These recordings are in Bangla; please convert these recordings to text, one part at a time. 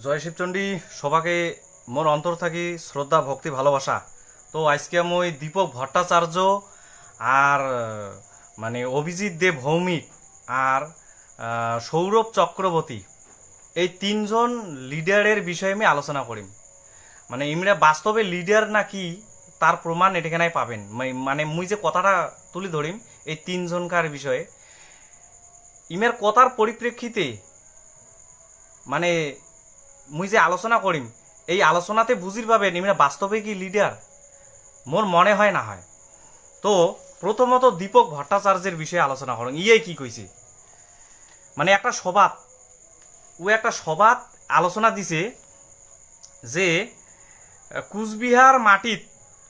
জয় শিবচণ্ডী সবাকে মোর অন্তর থাকি শ্রদ্ধা, ভক্তি, ভালোবাসা। তো আজকে মই দীপক ভট্টাচার্য আর মানে অভিজিৎ দেব ভৌমিক আর সৌরভ চক্রবর্তী, এই তিনজন লিডারের বিষয়ে আমি আলোচনা করিম। মানে ইমরা বাস্তবে লিডার নাকি তার প্রমাণ এটাখানে পাবেন। মানে- মানে মুই যে কথাটা তুলি ধরিম এই তিনজনকার বিষয়ে। ইমের কথার পরিপ্রেক্ষিতে মানে মুই যে আলোচনা করিম, এই আলোচনাতে বুঝির পাবেন ইমরা বাস্তবে কি লিডার? মোর মনে হয় না হয়। তো, প্রথমত দীপক ভট্টাচার্যের বিষয়ে আলোচনা করুন। ইয়ে কি কইছে? মানে একটা সভাত ও একটা সভাত আলোচনা দিছে যে, কুচবিহার মাটিত,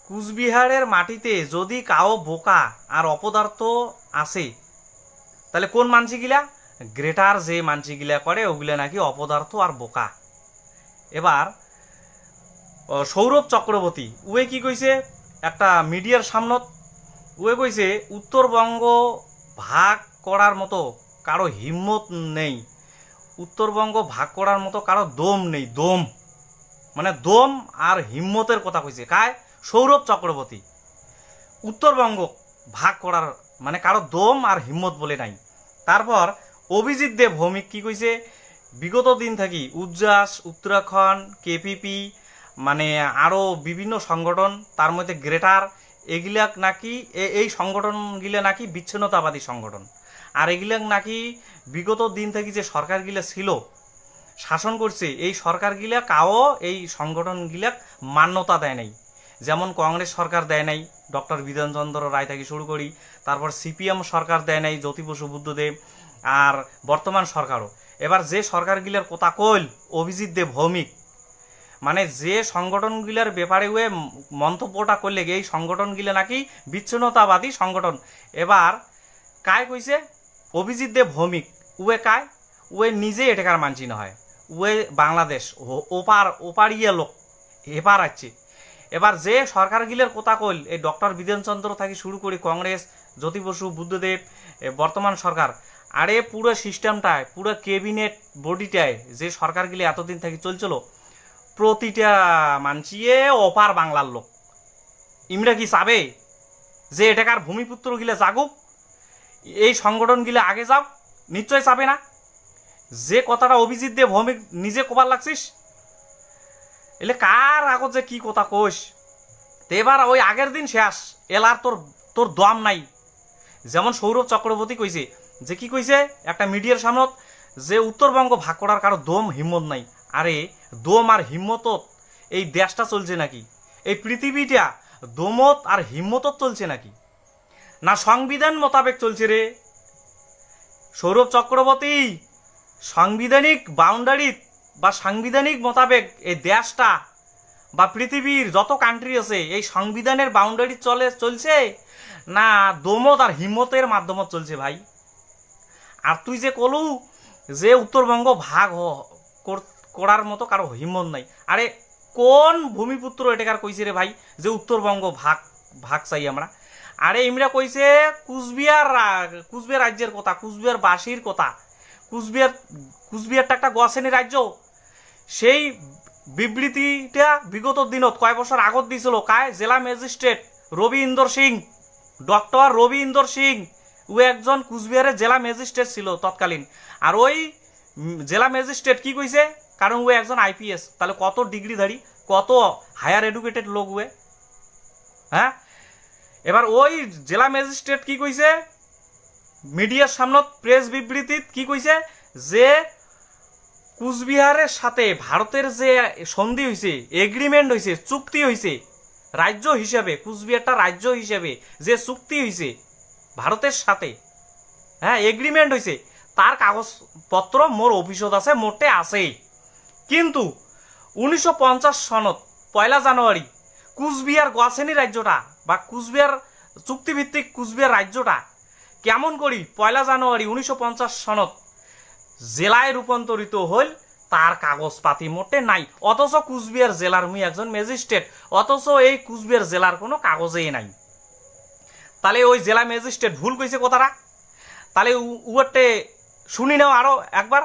কুচবিহারের মাটিতে যদি কাও বোকা আর অপদার্থ আছে, তাহলে কোন মানসিগুলা গ্রেটার যে মানসিগুলা করে, ওগুলা নাকি অপদার্থ আর বোকা। এবার সৌরভ চক্রবর্তী, উয়ে কি কইছে? একটা মিডিয়ার সামনত। উয়ে কইছে, উত্তরবঙ্গ ভাগ করার মতো কারও হিম্মত নেই। উত্তরবঙ্গ ভাগ করার মতো কারও দম নেই, দম। মানে দম আর হিম্মতের কথা কইছে। কায়? সৌরভ চক্রবর্তী। উত্তরবঙ্গ ভাগ করার মানে কারও দম আর হিম্মত বলে নাই। তারপর অভিজিৎ দেব ভৌমিক কি কইছে? বিগত দিন থাকি উজ্জাস, উত্তরাখণ্ড, কেপিপি মানে আরও বিভিন্ন সংগঠন, তার মধ্যে গ্রেটার, এগুলাক নাকি এই সংগঠনগুলো নাকি বিচ্ছিন্নতাবাদী সংগঠন। আর এগুলাক নাকি বিগত দিন থেকে যে সরকারগুলো ছিল, শাসন করছে, এই সরকারগুলা কাও এই সংগঠনগুলাক মান্যতা দেয় নাই। যেমন কংগ্রেস সরকার দেয় নাই, ডক্টর বিধানচন্দ্র রায় থেকে শুরু করি, তারপর সিপিএম সরকার দেয় নাই, জ্যোতি বসু বুদ্ধদেব, আর বর্তমান সরকারও। এবার যে সরকারগুলার কথা কইল, অভিজিৎ দেব ভৌমিক মানে যে সংগঠনগুলার ব্যাপারে ওয়ে মন্তব্যটা করলে এই সংগঠনগুলো নাকি বিচ্ছিন্নতাবাদী সংগঠন। এবার কায় কইছে? অভিজিৎ দেব ভৌমিক। উয়ে কায়? উয়ে নিজে এটাকার মানছি হয়। উয়ে বাংলাদেশ ওপার ওপারিয়া লোক এবার আছে। এবার যে সরকারগুলোর কথা কইল, এই ডক্টর বিধানচন্দ্র থেকে শুরু করে কংগ্রেস, জ্যোতি বসু, বুদ্ধদেব বর্তমান সরকার আরে পুরো সিস্টেমটায়, পুরো ক্যাবিনেট বডিটায় যে সরকারগুলি এতদিন থেকে চলছিল, প্রতিটা মানসিয়ে অপার বাংলার লোক। ইমরা কি চাবে যে এটাকার ভূমিপুত্র গিলে জাগুক? এই সংগঠনগুলো আগে যাও, নিশ্চয় চাবে না? যে কথাটা অভিজিৎ দিয়ে ভৌমিক নিজে কবার লাগছিস? এলে কার আগত যে কি কথা কোষ এবার ওই আগের দিন শেষ, এলার তোর তোর দম নাই। যেমন সৌরভ চক্রবর্তী কইছে যে কি কইছে? একটা মিডিয়ার সামনত যে উত্তরবঙ্গ ভাগ করার কারও দম, হিম্মত নাই। আরে, দম আর হিম্মতত এই দেশটা চলছে নাকি? এই পৃথিবীটা দমত আর হিম্মতত চলছে নাকি? না সংবিধান মোতাবেক চলছে রে? সৌরভ চক্রবর্তী, সাংবিধানিক বাউন্ডারি বা সাংবিধানিক মোতাবেক এই দেশটা বা পৃথিবীর যত কান্ট্রি আছে, এই সংবিধানের বাউন্ডারি চলে, চলছে? না দমত আর হিম্মতের মাধ্যমত চলছে ভাই? আর তুই যে কলু যে উত্তরবঙ্গ ভাগ হ- করার মতো কারও হিম্মত নাই। আরে কোন ভূমিপুত্র এটাকার কইছে রে ভাই যে উত্তরবঙ্গ ভাগ ভাগ চাই আমরা? আরে ইমরা কইছে কুচবিহার কুচবিহার রাজ্যের কথা, কুচবিহার বাসীর কথা। কুচবিহার, কুচবিহারটা একটা গছেনি রাজ্য। সেই বিবৃতিটা বিগত দিনত, কয় বছর আগত দিছিল, কায়? জেলা ম্যাজিস্ট্রেট রবি ইন্দর সিং, ডক্টর রবি ইন্দর সিং। ও একজন কুচবিহারের জেলা ম্যাজিস্ট্রেট ছিল তৎকালীন। আর ওই জেলা ম্যাজিস্ট্রেট কি কইছে? কারণ ও একজন আইপিএস তাহলে কত ডিগ্রিধারী, কত হায়ার এডুকেটেড লোক ওয়ে হ্যাঁ? এবার ওই জেলা ম্যাজিস্ট্রেট কি কইছে? মিডিয়ার সামনত প্রেস বিবৃতিত কি কইছে? যে কুচবিহারের সাথে ভারতের যে সন্ধি হয়েছে এগ্রিমেন্ট হয়েছে চুক্তি হয়েছে রাজ্য হিসেবে, কুচবিহারটা রাজ্য হিসেবে যে চুক্তি হয়েছে ভারতের সাথে। হ্যাঁ এগ্রিমেন্ট হয়েছে তার কাগজপত্র মোর অফিসত আছে মোটে আছে কিন্তু উনিশশো পঞ্চাশ সনত, পয়লা জানুয়ারি, কুচবিহার গোয়াসেনি রাজ্যটা বা কুচবিহার চুক্তিভিত্তিক কুচবিহার রাজ্যটা কেমন করি পয়লা জানুয়ারি উনিশশো পঞ্চাশ সনত জেলায় রূপান্তরিত হল তার কাগজপাতি মোটে নাই। অথচ কুচবিহার জেলার মুই একজন ম্যাজিস্ট্রেট, অথচ এই কুচবিহার জেলার কোনো কাগজেই নাই। তাহলে ওই জেলা ম্যাজিস্ট্রেট ভুল কইছে কথাটা? তাহলে উয়ারটে শুনি নাও আরও একবার।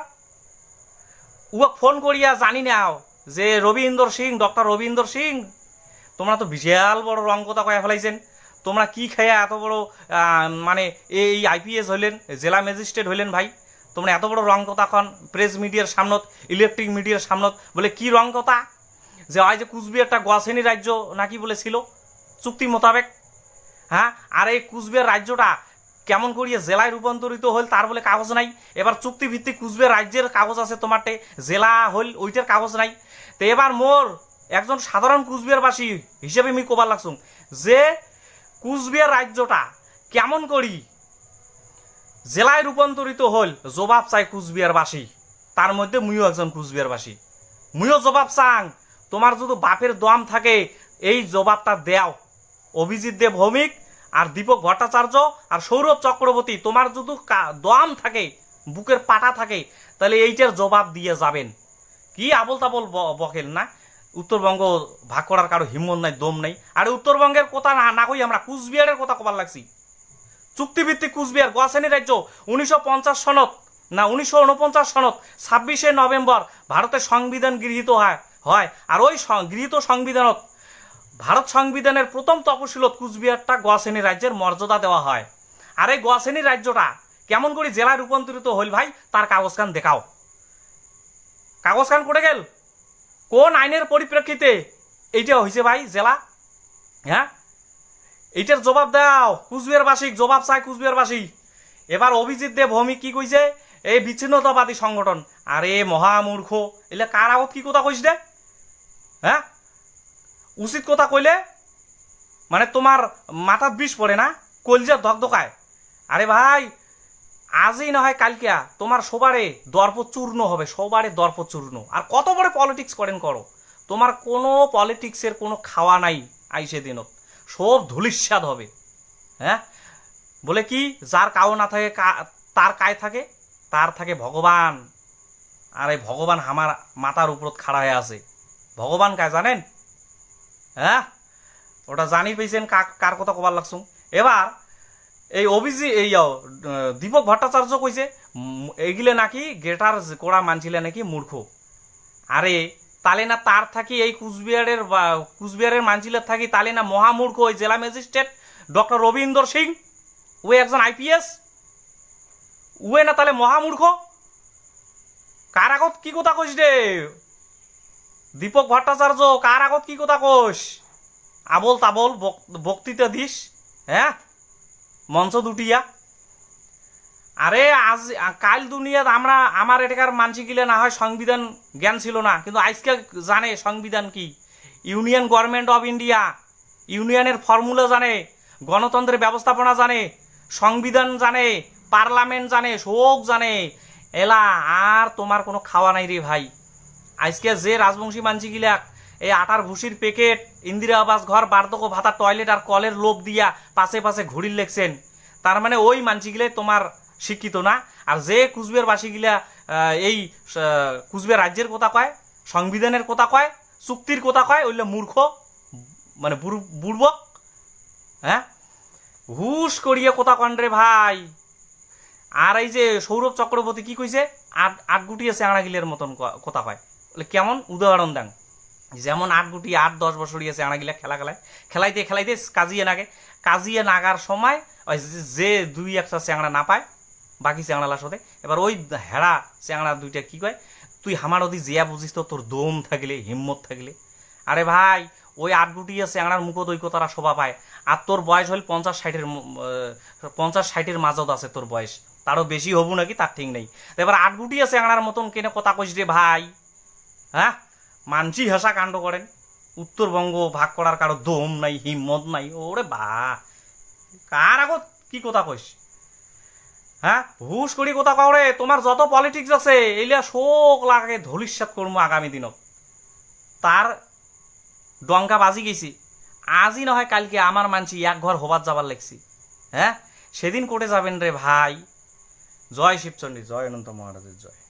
উয়াক ফোন করিয়া জানি নাও যে রবীন্দ্র সিং, ডক্টর রবীন্দ্র সিং, তোমরা তো বিশাল বড় রং কথা কয়া ফেলাইছেন। তোমরা কি খেয়ে এত বড় মানে এই আইপিএস হইলেন, জেলা ম্যাজিস্ট্রেট হইলেন ভাই? তোমরা এত বড় রং কথা কন, প্রেস মিডিয়ার সামনত, ইলেকট্রিক মিডিয়ার সামনত, বলে কি রং কথা? যে হয় যে কুচবিহারটা গোয়াশ্রেণী রাজ্য নাকি বলেছিল? চুক্তি মোতাবেক। হ্যাঁ? আর এই কুচবিহার রাজ্যটা কেমন করিয়ে জেলায় রূপান্তরিত হল তার বলে কাগজ নাই? এবার চুক্তিভিত্তিক কুচবিহার রাজ্যের কাগজ আছে তোমারটে। জেলা হল ওইটার কাগজ নাই। তো এবার মোর একজন সাধারণ কুচবিহারবাসী হিসেবে আমি কোবার লাগছুম। যে কুচবিহার রাজ্যটা কেমন করি জেলায় রূপান্তরিত হল জবাব চাই কুচবিহারবাসী। তার মধ্যে মুইও একজন কুচবিহারবাসী। মুইও জবাব চাং। তোমার যদি বাপের দম থাকে, এই জবাবটা দেও। অভিজিৎ দেব ভৌমিক আর দীপক ভট্টাচার্য আর সৌরভ চক্রবর্তী। তোমার যদি দম থাকে, বুকের পাটা থাকে, তাহলে এইটার জবাব দিয়ে যাবেন। কি আবল তাবল ব- বকেল না? উত্তরবঙ্গ ভাগ করার কারও হিম্মত নাই, দম নাই। আর উত্তরবঙ্গের কথা না না কই আমরা কুচবিহারের কথা কবার লাগছি। চুক্তিভিত্তিক কুচবিহার গোয়াশ্রেণী রাজ্য, উনিশশো পঞ্চাশ সনত না, উনিশশো উনপঞ্চাশ সনত ছাব্বিশে নভেম্বর ভারতের সংবিধান গৃহীত হয় হয়। আর ওই গৃহীত সংবিধানত ভারত সংবিধানের প্রথম তপশিলত কুচবিহারটা গোয়াশ্রেণী রাজ্যের মর্যাদা দেওয়া হয়। আর এই গোয়াশ্রেণী রাজ্যটা কেমন করে জেলায় রূপান্তরিত হইল ভাই? তার কাগজখান দেখাও। কাগজখান করে গেল? কোন আইনের পরিপ্রেক্ষিতে এইটা হয়েছে ভাই জেলা? হ্যাঁ? এইটার জবাব দাও। কুচবিহারবাসী, জবাব চাই কুচবিহারবাসী। এবার অভিজিৎ দেব ভৌমিক কি কইছে? এই বিচ্ছিন্নতাবাদী সংগঠন। আরে মহামূর্খ, এলে কার আগত কি কথা কইস দে হ্যাঁ? উচিত কথা কইলে মানে তোমার মাথার বিষ পড়ে না, কলজা ধকধকায়। আরে ভাই, আজই না হয় কালকে তোমার সবারে দর্প চূর্ণ হবে, সবারে দর্প চূর্ণ আর কত বড় পলিটিক্স করেন করো। তোমার কোনো পলিটিক্সের কোনো খাওয়া নাই আইসে দিনত সব ধুলিস্বাদ হবে। হ্যাঁ? বলে কি, যার কাও না থাকে তার কায় থাকে, তার থাকে ভগবান। আর এই ভগবান আমার মাথার উপর খাড়া হয়ে আছে। ভগবান কায় জানেন? হ্যাঁ? ওটা জানি পেয়েছেন, কার কথা কবার লাগছুম এবার এই অভিজি এই দীপক ভট্টাচার্য কইছে এইগুলো নাকি গেটার কোড়া মানছিলে নাকি মূর্খ। আরে, তালে না তার থাকি এই কুচবিহারের কুচবিহারের মানচিলের থাকি তালে না মহামূর্খ ওই জেলা ম্যাজিস্ট্রেট ডক্টর রবীন্দ্র সিং। ও একজন আইপিএস উয়ে না তাহলে মহামূর্খ কার আগত কি কথা কইস রে? দীপক ভট্টাচার্য কার আগত কি কথা কইস আবল তাবল বক- বক্তৃতা দিস হ্যাঁ মঞ্চ দুটিয়া আরে আজ কাল দুনিয়াত আমরা আমার এটাকার মানসি গিলে না হয় সংবিধান জ্ঞান ছিল না। কিন্তু আজকে জানে সংবিধান কি। ইউনিয়ন গভর্নমেন্ট অফ ইন্ডিয়া ইউনিয়নের ফর্মুলা জানে, গণতন্ত্রের ব্যবস্থাপনা জানে, সংবিধান জানে, পার্লামেন্ট জানে শোক জানে। এলা, আর তোমার কোনো খাওয়া নাই রে ভাই। আজকে যে রাজবংশী মানসি গিলাক এই আটার ভুসির প্যাকেট ইন্দিরা আবাস ঘর বার্ধক্য ভাতা টয়লেট আর কলের লোভ দিয়া পাশে পাশে ঘুরির লেখছেন। তার মানে ওই মানসিগুলাই তোমার শিক্ষিত না। আর যে কুচবিহার বাসীগুলা আহ, এই আহ, কুচবিহার রাজ্যের কথা কয় সংবিধানের কথা কয় চুক্তির কথা কয় ওইলে মূর্খ মানে বুড়- বুড়বক হ্যাঁ? হুশ করিয়ে কথা কন রে ভাই। আর এই যে সৌরভ চক্রবর্তী কি কইছে? আট আট গুটিয়ে চ্যাংড়া গিলের মতন কথা কয় বলে কেমন উদাহরণ দেন? যেমন আট গুটি আট, দশ বছর ইয়ে চ্যাংড়া গিলা খেলা খেলায়। খেলাইতে খেলাইতে কাজিয়ে নাগে। কাজিয়ে নাগার সময় ওই যে- দুই একটা চ্যাংড়া না পায়, বাকি চ্যাংড়ালার সাথে এবার ওই হেড়া চ্যাংড়া দুইটা কি কয়? তুই হামার অধি জিয়া বুঝিস তো, তোর দম থাকলে, হিম্মত থাকলে। আরে ভাই, ওই আট গুটিয়ে চ্যাংড়ার মুখত ওই তারা শোভা পায়। আর তোর বয়স হল পঞ্চাশ ষাটের পঞ্চাশ ষাটের মাজত আছে তোর বয়স। তারও বেশি হবু নাকি, তার ঠিক নেই। এবার আট গুটিয়ে চ্যাংড়ার মতন কেনে কথা কইস রে ভাই? হ্যাঁ? মানসি হেসা কাণ্ড করেন। উত্তরবঙ্গ ভাগ করার কারও দম নাই, হিম্মত নাই। ওরে বা, কার আগত কি কথা কইস? হ্যাঁ? হুশ করি কথা কওরে তোমার যত পলিটিক্স আছে, এইলা শোক লাগে ধলিস্বাদ করব আগামী দিনত। তার ডঙ্কা বাজি গেছি আজই নয় কালকে আমার মানছি এক ঘর হবার যাবার লেগছি। হ্যাঁ? সেদিন কোটে যাবেন রে ভাই। জয় শিবচন্ডী, জয় অনন্ত মহারাজের জয়।